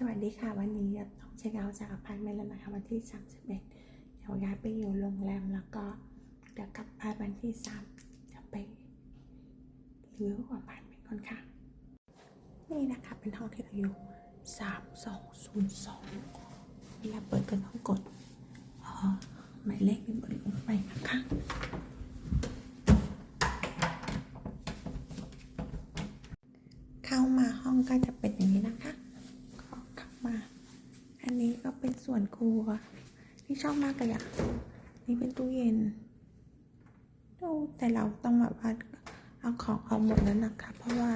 สวัสดีค่ะวันนี้ต้องเช็คเอาท์จากอพาร์ตเมนต์แล้วนะคะวันที่31เดี๋ยวย้ายไปอยู่โรงแรมแล้วก็เดี๋ยวกลับบ้านวันที่3จะไปรีวิวอพาร์ตเมนต์ก่อนค่ะ นี่นะคะเป็นห้องที่เราอยู่ 3202เวลาเปิดก็ต้องกดหมายเลขเป็นบนลงไปนะคะเข้ามาห้องก็จะเป็นอย่างนี้นะคะก็เข้ามา อันนี้ก็เป็น ส่วนครัวที่ชอบมากเลยอะนี่เป็นตู้เย็นโอ้แต่เราต้องแบบว่าเอาของออกหมดแล้วนะคะเพราะว่า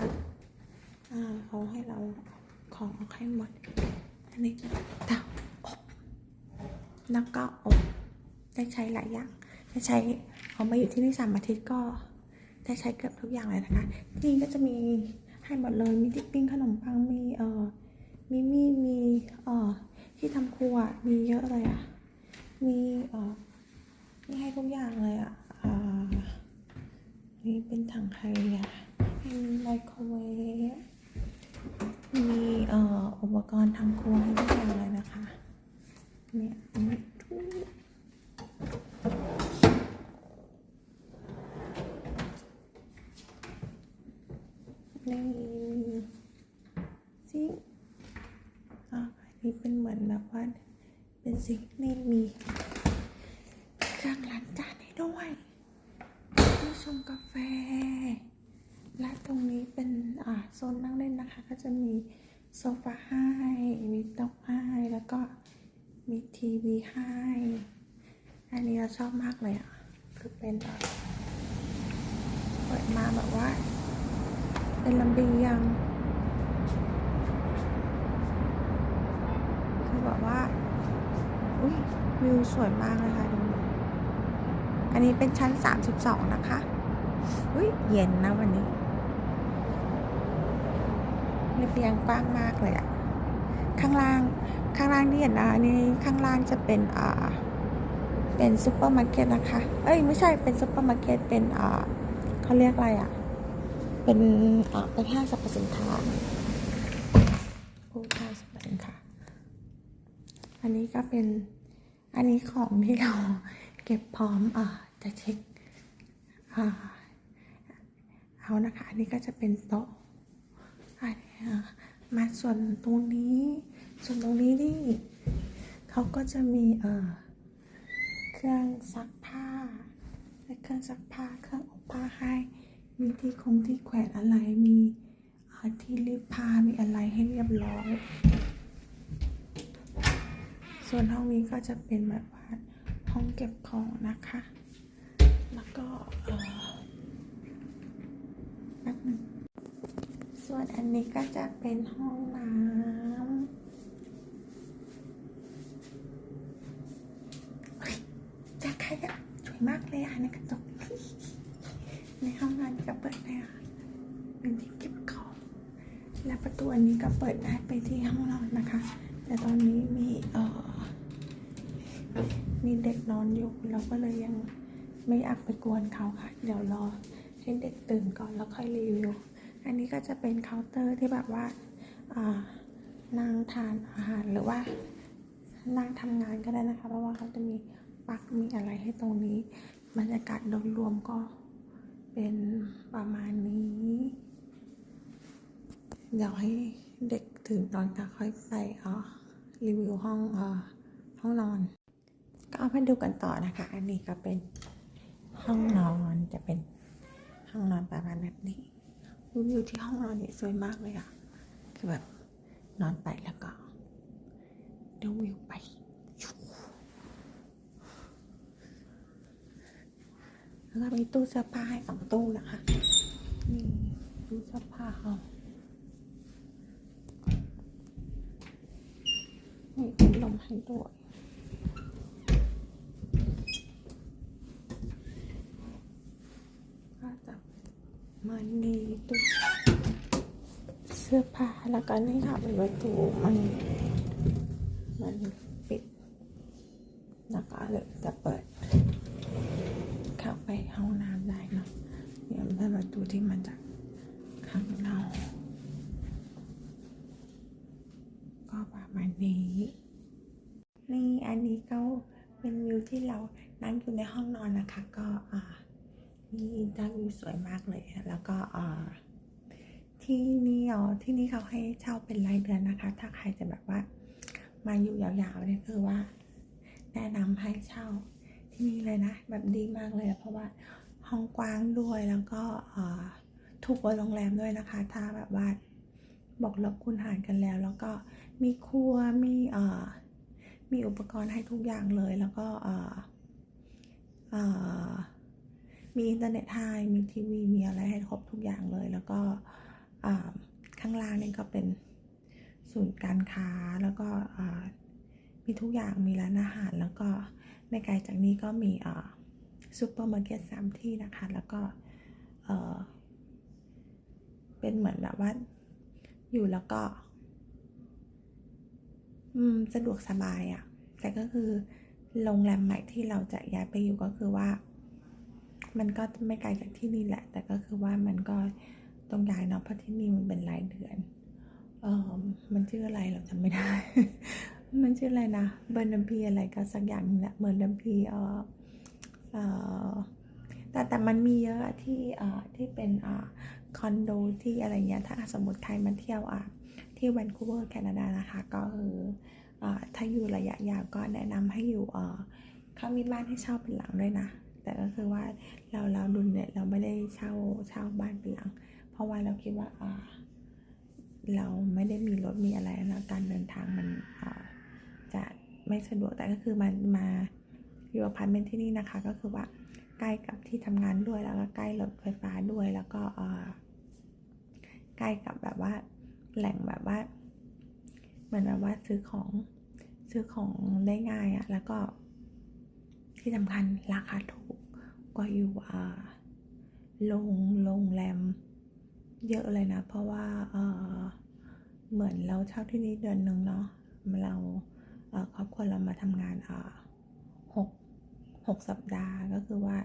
เขาให้เราของออกให้หมด อันนี้จะเตาอบแล้วก็อบได้ใช้หลายอย่างได้ใช้เอามาอยู่ที่นี่สามอาทิตย์ก็ได้ใช้เกือบทุกอย่างเลยนะคะที่นี่ก็จะมีให้หมดเลยมีดิปปิ้งขนมปังมีเอ่อมีมีมีเอ่อ ที่ทำครัวมีเยอะเลยอะ่ะ มีเอ่อมีให้ทุกอย่างเลยอะ่ะอ่านี่เป็นถังขยะมีไมโครเวฟมีเอ่ออุปกรณ์ทำครัวให้ทุกอย่างเลยนะคะ เนี่ยมีทุก นี่มีซิงค์อะอันนี้เป็นเห มือนแบบว่าเป็นซิงค์นี่มี เครื่องล้างจานให้ด้วยที่ชงกาแฟ และตรงนี้เป็นอ่าโซนนั่งเล่นนะคะ ก็จะมีโซฟาให้ มีโต๊ะให้ แล้วก็มีทีวีให้ อันนี้เราชอบมากเลยอะ คือเป็นแบบเปิดมาแบบว่า เป็นลำเบียงคือแบบ ว่าอุ้ยวิวสวยมากเลยค่ะดูอันนี้เป็นชั้น 32 นะคะอุ้ยเย็นนะวันนี้ระเบียงกว้างมากเลยอะข้างล่างข้างล่างที่เห็นนะอันนี่ข้างล่างจะเป็นอ่าเป็นซูเปอร์มาร์เก็ตนะคะ เอ้ยไม่ใช่เป็นซูเปอร์มาร์เก็ตเป็นอ่าเขาเรียกอะไรอะเป็นอ่าเป็นห้างสรรพสินค้าพูดห้างสรรพสินค้า อันนี้ก็เป็นอันนี้ของที่เราเก็บพร้อมอ่าจะเช็คอ่าเอานะคะ อันนี้ก็จะเป็นโต๊ะอันนี้มาส่วนตรงนี้ ส่วนตรงนี้นี่เขาก็จะมีเอ่อเครื่องซักผ้าและเครื่องซักผ้าเครื่องอบผ้าให้มีที่คงที่แขวนอะไรมีที่รีดผ้ามีอะไรให้เรียบร้อย ส่วนห้องนี้ก็จะเป็นแบบว่าห้องเก็บของนะคะ แล้วก็แป๊บนึงส่วนอันนี้ก็จะเป็นห้องน้ำเฮ้ยจะใครอะสวยมากเลยอะในกระจกในห้องนอนก็เปิดได้ค่ะเป็นที่เก็บของ และประตูอันนี้ก็เปิดได้ไปที่ห้องนอนนะคะ แต่ตอนนี้มีเออ มีเด็กนอนอยู่เราก็เลยยังไม่อยากไปกวนเขาค่ะ เดี๋ยวรอให้เด็กตื่นก่อนแล้วค่อยรีวิว อันนี้ก็จะเป็นเคาน์เตอร์ที่แบบว่าอ่านั่งทานอาหารหรือว่านั่งทำงานก็ได้นะคะ เพราะว่าเขาจะมีปลั๊กมีอะไรให้ตรงนี้ บรรยากาศโดยรวมก็เป็นประมาณนี้ เดี๋ยวให้เด็กถึงตอนจะค่อยไปอ่อรีวิวห้องเอ่อห้องนอน ก็เอามาดูกันต่อนะคะ อันนี้ก็เป็นห้องนอนจะเป็นห้องนอนประมาณแบบนี้วิวที่ห้องนอนเนี่ยสวยมากเลยอะคือแบบนอนไปแล้วก็ดูวิวไปแล้วก็มีตู้เสื้อผ้าให้สองตู้นะคะนี่ตู้เสื้อผ้าเขามีลมให้ด้วย ก็จะ มานี่ตู้เสื้อผ้าแล้วก็นี่ค่ะเป็นประตูมันมันปิดแล้วก็เลยจะเปิดเข้าไปห้องน้ำได้เนาะเนี่ยเป็นประตูที่มันจากข้างนอกก็ประมาณนี้ นี่อันนี้ก็เป็นวิวที่เรานั่งอยู่ในห้องนอนนะคะ ก็อ่า นี่ด้วิวสวยมากเลย แล้วก็ที่นี่อ๋อที่นี่เขาให้เช่าเป็นรายเดือนนะคะ ถ้าใครจะแบบว่า มาอยู่ยาวๆเนี่ยคือว่า แนะนำให้เช่าที่นี่เลยนะ แบบดีมากเลย เพราะว่าห้องกว้างด้วยแล้วก็ถูกกว่าโรงแรมด้วยนะคะ ถ้าแบบว่าบอกลบคูณหารกันแล้ว แล้วก็มีครัวมีเอ่อมีอุปกรณ์ให้ทุกอย่างเลย แล้วก็เอ่อเอ่อ มีอินเทอร์เน็ตให้มีทีวี มีอะไรให้ครบทุกอย่างเลย แล้วก็ข้างล่างนี่ก็เป็นศูนย์การค้าแล้วก็มีทุกอย่างมีร้านอาหาร แล้วก็ไม่ไกลจากนี้ก็มีซูเปอร์มาร์เก็ตสามที่นะคะ แล้วก็เป็นเหมือนแบบว่าอยู่แล้วก็สะดวกสบายอะ่ะ แต่ก็คือโรงแรมใหม่ที่เราจะย้ายไปอยู่ก็คือว่า มันก็ไม่ไกลจากที่นี่แหละ แต่ก็คือว่ามันก็ต้องย้ายเนาะเพราะที่นี่มันเป็นรายเดือนเออมันชื่ออะไรเราจำไม่ได้ มันชื่ออะไรนะเบอร์นัมพีอะไรก็สักอย่างนึงแหละเบอร์นัมพีเออเออแต่แต่มันมีเยอะที่เอ่อที่เป็นอ่าคอนโดที่อะไรเงี้ยถ้าสมมติใครมาเที่ยวอะที่แวนคูเวอร์แคนาดานะคะ ก็คืออ่าถ้าอยู่ระยะยาวก็แนะนำให้อยู่เออเขามีบ้านให้เช่าเป็นหลังด้วยนะ แต่ก็คือว่าเราเราดุลเนี่ยเราไม่ได้เช่าเช่าบ้านเป็นหลัง เพราะว่าเราคิดว่าอ่าเราไม่ได้มีรถมีอะไรนะการเดินทางมันจะไม่สะดวกแต่ก็คือมันมาอยู่อพาร์ตเมนต์ที่นี่นะคะ ก็คือว่าใกล้กับที่ทำงานด้วยแล้วก็ใกล้รถไฟฟ้าด้วยแล้วก็ใกล้กับแบบว่าแหล่งแบบว่าเหมือนแบบว่าซื้อของซื้อของได้ง่ายอะแล้วก็ที่สำคัญราคาถูก ว่าอยู่อ่าโรงโรงแรม เยอะเลยนะ เพราะว่าเออเหมือนเราเช่าที่นี่เดือนหนึ่งเนาะเราเออครอบครัวเรามาทำงานอ่าหกหกสัปดาห์ก็คือว่า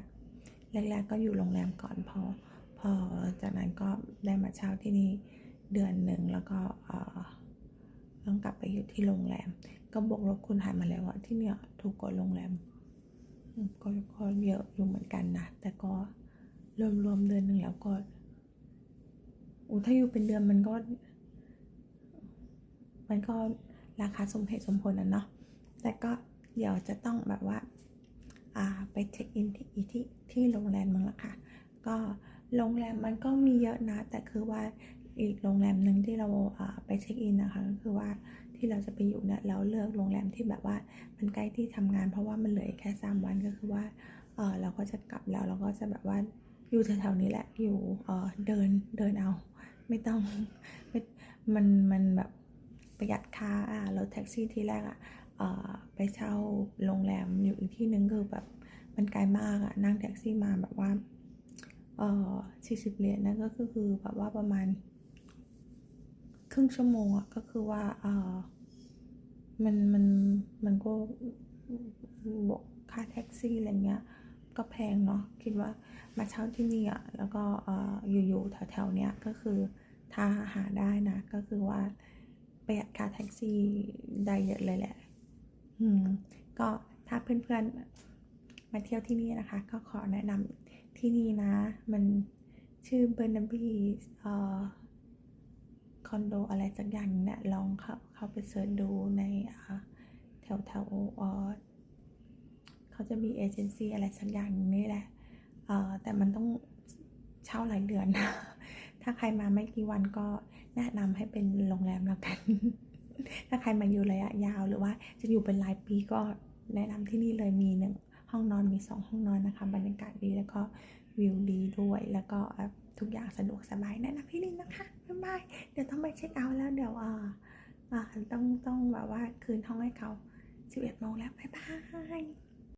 แรกๆก็อยู่โรงแรมก่อนพอ พอจากนั้นก็ได้มาเช่าที่นี่เดือนหนึ่งแล้วก็เออต้องกลับไปอยู่ที่โรงแรม ก็บวกลบคูณหารมาแล้วว่าที่เนี่ยถูกกว่าโรงแรม ก็ก็เยอะอยู่เหมือนกันนะ แต่ก็รวมๆเดือนหนึ่งแล้วก็โอ้ถ้าอยู่เป็นเดือนมันก็ มันก็ราคาสมเหตุสมผลนะเนาะ แต่ก็เดี๋ยวจะต้องแบบว่า อ่าไปเช็คอินที่ที่ที่โรงแรมมึงละค่ะ ก็โรงแรมมันก็มีเยอะนะ แต่คือว่าอีกโรงแรมหนึ่งที่เราอ่าไปเช็คอินนะคะก็คือว่า ที่เราจะไปอยู่เนี่ยเราเลือกโรงแรมที่แบบว่ามันใกล้ที่ทำงาน เพราะว่ามันเหลือแค่สามวันก็คือว่าเออเราก็จะกลับแล้วเราก็จะแบบว่าอยู่แถวๆนี้แหละอยู่เออเดินเดินเอา ไม่ต้องไม่มันมันแบบประหยัดค่าอะรถแท็กซี่ที่แรกอะเออไปเช่าโรงแรมอยู่อีกที่หนึ่งคือแบบมันไกลมากอะนั่งแท็กซี่มาแบบว่าเออสี่สิบเหรียญนั่นก็คือแบบว่าประมาณ รึ่งชั่วโมงอะก็คือว่าเออมันมันมันก็บวกค่าแท็กซี่อะไรเงี้ยก็แพงเนาะคิดว่ามาเช่าที่นี่อะแล้วก็เอออยู่ๆแถวๆเนี้ยก็คือถ้าหาได้นะก็คือว่าประหยัดค่าแท็กซี่ได้เยอะเลยแหละอืมก็ถ้าเพื่อนๆมาเที่ยวที่นี่นะคะ ก็ขอแนะนำที่นี่นะ มันชื่อเบอร์นาบีเอ่อ คอนโดอะไรสักอย่างเนี่ยลองเข้าเข้าไปเสิร์ชดูในแถวแถวเอ่อเขาจะมีเอเจนซี่อะไรสักอย่างนี่แหละเออแต่มันต้องเช่าหลายเดือน ถ้าใครมาไม่กี่วันก็แนะนำให้เป็นโรงแรมแล้วกัน ถ้าใครมาอยู่ระยะยาวหรือว่าจะอยู่เป็นรายปีก็แนะนำที่นี่เลยมีหนึ่งห้องนอนมีสองห้องนอนนะคะบรรยากาศดีแล้วก็วิวดีด้วย แล้วก็ทุกอย่างสะดวกสบายแนะนำที่นี่นะคะ บ๊ายบายเดี๋ยวต้องไปเช็คเอาท์แล้วเดี๋ยวอ่าอ่าต้องต้องแบบว่าคืนห้องให้เขา11โมงแล้วบ๊ายบาย